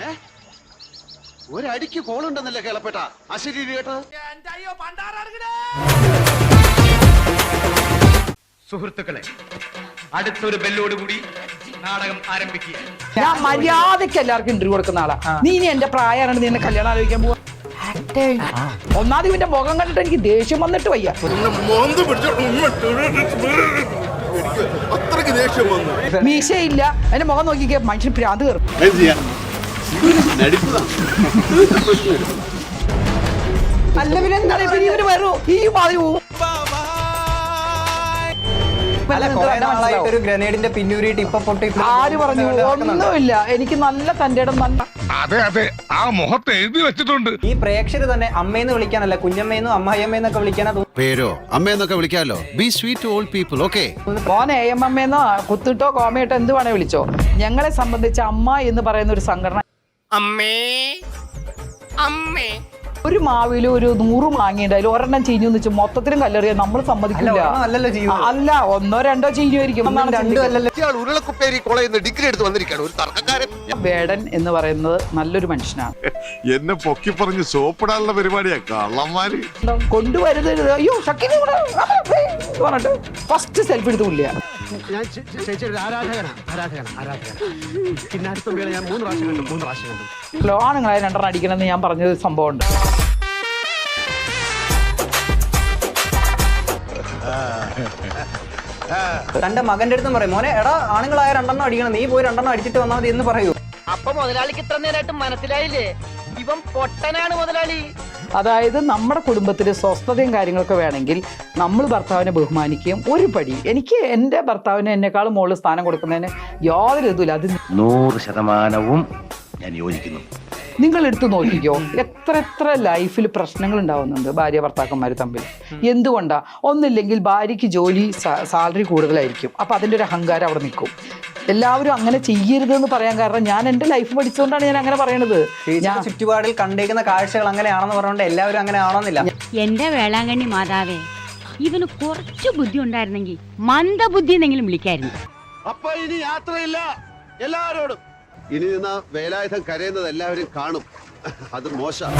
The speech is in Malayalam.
ഏ? ഒരടിക്ക് കോളുണ്ടെന്നല്ലേ കേളപ്പെട്ട? അശരീരി കേട്ടത് സുഹൃത്തുക്കളെ അടുത്തൊരു ബെല്ലോടുകൂടി നാടകം ആരംഭിക്കുക. ഞാൻ മര്യാദയ്ക്ക് എല്ലാവർക്കും ഇന്റർവ്യൂ കൊടുക്കുന്ന ആളാ. നീ ഇനി എന്റെ പ്രായമാണ് നീ എന്നെ കല്യാണം ആലോചിക്കാൻ പോവാ. ഒന്നാമത് ഇവന്റെ മുഖം കണ്ടിട്ട് എനിക്ക് ദേഷ്യം വന്നിട്ട് വയ്യ. അത്രയ്ക്ക് ദേഷ്യം വന്നു. മീശയില്ല. എന്റെ മുഖം നോക്കിക്കേ മനുഷ്യൻ പ്രാന്ത് കയറും. ഒരു ഗ്രനേഡിന്റെ പിന്നൂരിയിട്ട് ഇപ്പൊ പൊട്ടി ആര് പറഞ്ഞു? ഒന്നുമില്ല. എനിക്ക് നല്ല തന്റെ ഇടം നല്ല അതെ അതെ. ആ മുഖത്ത് എഴുതി വെച്ചിട്ടുണ്ട്. ഈ പ്രേക്ഷകർ തന്നെ അമ്മയെന്ന് വിളിക്കാനല്ല കുഞ്ഞമ്മയെന്നും അമ്മായിയമ്മയെന്നൊക്കെ വിളിക്കാനാ പേരോ? അമ്മയെന്നൊക്കെ വിളിക്കാലോ be sweet all people okay മോൻ എ അമ്മയെന്നോ എന്നോ കുത്തിട്ടോ കോമയിട്ടോ എന്ത് വേണേ വിളിച്ചോ. ഞങ്ങളെ സംബന്ധിച്ച് അമ്മ എന്ന് പറയുന്ന ഒരു സംഘടന അമ്മേ. അമ്മേ. ഒരു മാവിൽ ഒരു നൂറ് മാങ്ങയുണ്ട് അതിൽ ഒരെണ്ണം ചീഞ്ഞു വെച്ച് മൊത്തത്തിലും കല്ലെറിയാൻ നമ്മൾ സമ്മതിക്കില്ല. അല്ല, ഒന്നോ രണ്ടോ ചീഞ്ഞുമായിരിക്കും. ഡിഗ്രി എടുത്ത് വന്നിരിക്കുകയാണ്. ഒരു തർക്കക്കാരൻ. വേടൻ എന്ന് പറയുന്നത് നല്ലൊരു മനുഷ്യനാണ്. എന്നെ പൊക്കി പറഞ്ഞ് സോപ്പിടാനുള്ള പരിപാടിയാ. കള്ളന്മാര്. കൊണ്ടുവരുന്നത്. അയ്യോ ഷക്കിനെ പറഞ്ഞിട്ട് ഫസ്റ്റ് സെൽഫി എടുത്ത് പുള്ളിയാ ഞാൻ ചേച്ചിയുടെ ആരാധകനാ ആരാധകനാ ആരാധകനാ. പിന്നെ അടുത്ത ഞാൻ മൂന്ന് പ്രാവശ്യം കണ്ടു മൂന്ന് പ്രാവശ്യം കണ്ടു. ആണുങ്ങളെ രണ്ടെണ്ണം അടിക്കണം എന്ന് ഞാൻ പറഞ്ഞത് സംഭവമുണ്ട്. തന്റെ മകന്റെ അടുത്തും പറയും മോനെ എടാ ആണുങ്ങളായ രണ്ടെണ്ണം അടിക്കണം നീ പോയി രണ്ടെണ്ണം അടിച്ചിട്ട് വന്നാൽ മതി എന്ന് പറയൂ. അപ്പൊ മുതലാളിക്ക് ഇത്ര നേരമായിട്ട് മനസ്സിലായില്ലേ? ഇവൻ പൊട്ടനാണ് മുതലാളി. അതായത് നമ്മുടെ കുടുംബത്തിൽ സ്വസ്ഥതയും കാര്യങ്ങളൊക്കെ വേണമെങ്കിൽ നമ്മൾ ഭർത്താവിനെ ബഹുമാനിക്കുകയും ഒരു പടി എനിക്ക് എന്റെ ഭർത്താവിനെ എന്നെക്കാളും മുകളിൽ സ്ഥാനം കൊടുക്കുന്നതിന് യാതൊരു ഇതുമില്ല. അത് നൂറ് ശതമാനവും ഞാൻ യോജിക്കുന്നു. നിങ്ങൾ എടുത്തു നോക്കിക്കോ എത്ര എത്ര ലൈഫിൽ പ്രശ്നങ്ങൾ ഉണ്ടാവുന്നുണ്ട് ഭാര്യ ഭർത്താക്കന്മാർ തമ്മിൽ. എന്തുകൊണ്ടാണ് ഒന്നില്ലെങ്കിൽ ഭാര്യയ്ക്ക് ജോലി സാലറി കൂടുതലായിരിക്കും. അപ്പോൾ അതിന്റെ ഒരു അഹങ്കാരം അവിടെ നിൽക്കും. എല്ലാവരും അങ്ങനെ ചെയ്യരുതെന്ന് പറയാൻ കാരണം ഞാൻ എന്റെ ലൈഫ് പഠിച്ചുകൊണ്ടാണ് ഞാൻ അങ്ങനെ പറയണത്. ഞാൻ ചുറ്റുപാടിൽ കണ്ടേക്കുന്ന കാഴ്ചകൾ അങ്ങനെയാണെന്ന് പറഞ്ഞുകൊണ്ട് എല്ലാവരും അങ്ങനെ ആണെന്നില്ല. എന്റെ വേളാങ്കണ്ണി മാതാവേ ഇവന് കുറച്ച് ബുദ്ധി ഉണ്ടായിരുന്നെങ്കിൽ മന്ദബുദ്ധി എന്നെങ്കിലും വിളിക്കായിരുന്നു. അപ്പൊ ഇനി യാത്രയില്ല. എല്ലാവരോടും ഇനി നിന്ന വേലായുധം കരയുന്നത് എല്ലാവരും കാണും. അത് മോശം.